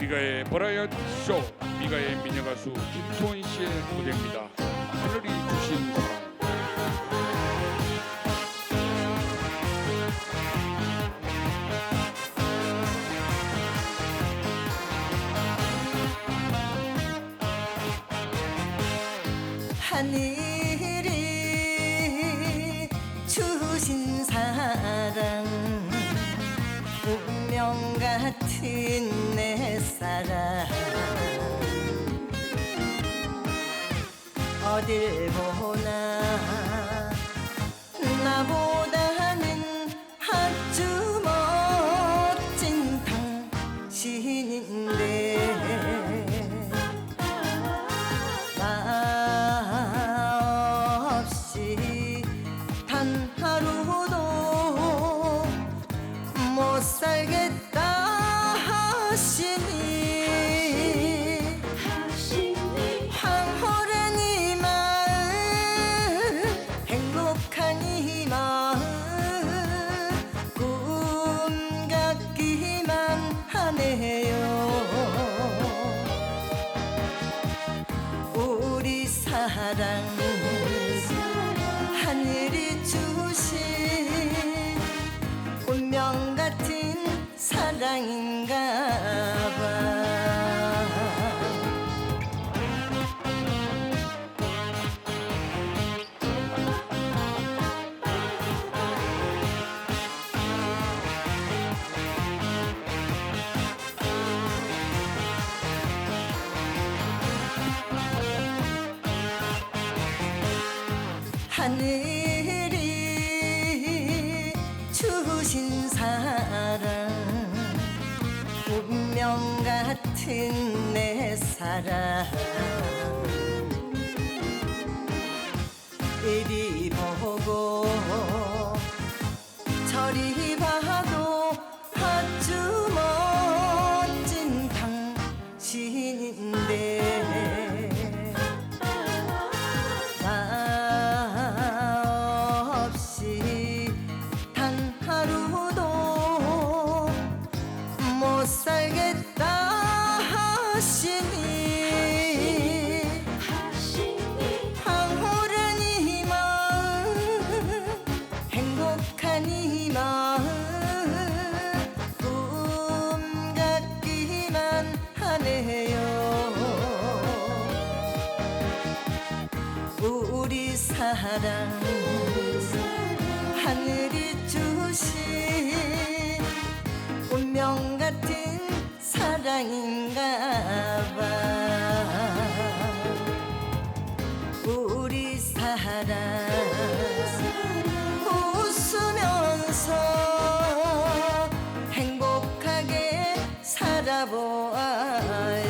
미가의 버라이어티 쇼 미가의 미녀 가수 김소은 씨의 무대입니다. 하늘이 주신 사랑. 하늘이 주신 사랑 운명 같은 어딜 보나 나 사랑 하늘이 주신 운명 같은 사랑인 하늘이 주신 사랑 운명 같은 내 사랑 이리 보고 저리 봐도 아주 멋진 당신인데 사랑 하늘이 주신 운명 같은 사랑인가 봐. 우리 사랑 웃으면서 행복하게 살아보아요.